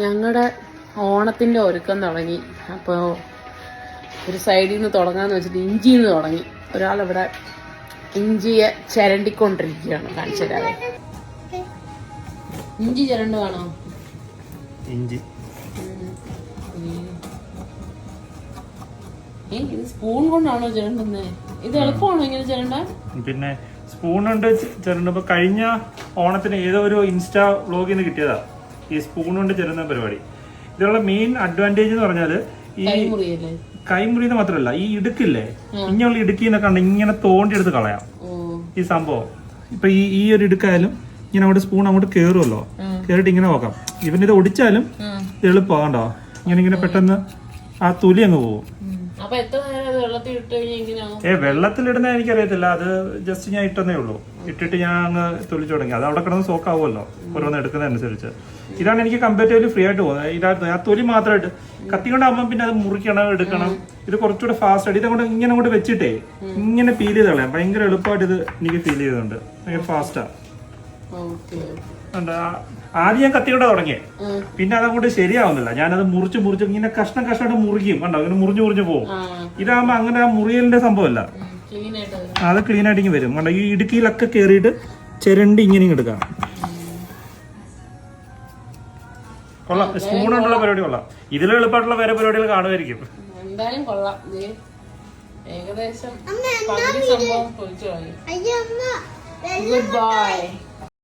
ഞങ്ങളുടെ ഓണത്തിന്റെ ഒരുക്കം തുടങ്ങി. അപ്പോൾ ഒരു സൈഡിൽ നിന്ന് തുടങ്ങാന്ന് വെച്ചിട്ട് ഇഞ്ചിയിൽ നിന്ന് തുടങ്ങി. ഒരാളിവിടെ ഇഞ്ചിയെ ചിരണ്ടിക്കൊണ്ടിരിക്കുകയാണ്. കാണിച്ചു തരാതെ ഇഞ്ചി ചിരണ്ട് കാണോ ഇഞ്ചി. ഇത് സ്പൂൺ കൊണ്ടാണോ ചിരണ്ടുന്നത് ഇത് എളുപ്പമാണോ ഇങ്ങനെ ചിരണ്ടാൻ? പിന്നെ സ്പൂൺ കൊണ്ട് ചിരണ്ടുമ്പോ കഴിഞ്ഞ ഓണത്തിന് ഏതോ ഒരു ഇൻസ്റ്റാ വ്ളോഗിൽ നിന്ന് കിട്ടിയതാ. ഈ സ്പൂൺ കൊണ്ട് ചെല്ലുന്ന പരിപാടി. ഇതിലുള്ള മെയിൻ അഡ്വാന്റേജ് എന്ന് പറഞ്ഞാൽ ഈ കൈമുറി കൈമുറിന്ന് മാത്രമല്ല ഈ ഇടുക്കില്ലേ? ഇങ്ങനെയുള്ള ഇടുക്കിന്നൊക്കെ ഉണ്ട് ഇങ്ങനെ തോണ്ടി എടുത്ത് കളയാം. ഈ സംഭവം. ഇപ്പൊ ഈ ഈ ഒരു ഇടുക്കായാലും ഇങ്ങനെ അങ്ങോട്ട് സ്പൂൺ അങ്ങോട്ട് കേറുമല്ലോ കേറിട്ട് ഇങ്ങനെ നോക്കാം ഇവനിത് ഒടിച്ചാലും എളുപ്പമാകണ്ടോ ഇങ്ങനെ ഇങ്ങനെ പെട്ടെന്ന് ആ തൊലി അങ്ങ് പോകും അപ്പൊ എത്ര നേരം അത് വെള്ളത്തിൽ ഇട്ട് കഴിഞ്ഞാൽ എങ്ങനെയാവും ഏ വെള്ളത്തിലിടുന്ന എനിക്കറിയത്തില്ല. അത് ജസ്റ്റ് ഞാൻ ഇട്ടെന്നേ ഉള്ളൂ. ഇട്ടിട്ട് ഞാൻ അങ്ങ് തൊളിച്ചു തുടങ്ങി. അത് അവിടെ കിടന്ന് സോക്കാവുമല്ലോ ഓരോന്ന് എടുക്കുന്നതനുസരിച്ച് ഇതാണ് എനിക്ക് കമ്പാരിറ്റീവ്ലി ഫ്രീ ആയിട്ട് പോകുന്നത്. ഇതായിരുന്നു. ആ തൊലി മാത്രമായിട്ട് കത്തി കൊണ്ടാകുമ്പോൾ പിന്നെ അത് മുറിക്കണം എടുക്കണം. ഇത് കുറച്ചുകൂടെ ഫാസ്റ്റ് ആയിട്ട് ഇതങ്ങോട്ട് ഇങ്ങനെ അങ്ങോട്ട് വെച്ചിട്ടേ ഇങ്ങനെ ഫീൽ ചെയ്ത് കളയാം. ഭയങ്കര എളുപ്പമായിട്ട് ഇത് എനിക്ക് ഫീൽ ചെയ്തുണ്ട് ഭയങ്കര ഫാസ്റ്റാ ഓക്കെ ആദ്യം ഞാൻ കത്തി കൊണ്ടാ തുടങ്ങിയേ പിന്നെ അതങ്ങോട്ട് ശരിയാവുന്നില്ല. ഞാനത് മുറിച്ച് മുറിച്ച് ഇങ്ങനെ കഷ്ണം കഷ്ണമായിട്ട് മുറിക്കും കണ്ടോ ഇങ്ങനെ മുറിഞ്ഞു മുറിഞ്ഞു പോകും. ആ. ഇതാകുമ്പോ അങ്ങനെ ആ മുറിയലിന്റെ സംഭവമല്ല. ക്ലീൻ ആയിട്ട് അത്. ക്ലീൻ ആയിട്ട് ഇങ്ങനെ വരും. കണ്ടോ ഈ ഇടുക്കിയിലൊക്കെ കയറിയിട്ട് ചിരണ്ടി ഇങ്ങനെ ഇങ്ങ് എടുക്കാം. കൊള്ളാം. സ്പൂൺ കൊണ്ടുള്ള പരിപാടി കൊള്ളാം. ഇതിലും എളുപ്പമായിട്ടുള്ള വേറെ പരിപാടികൾ കാണുമായിരിക്കും. എന്തായാലും കൊള്ളാം. ദേ, ഏകദേശം സംഭവം ഗുഡ് ബൈ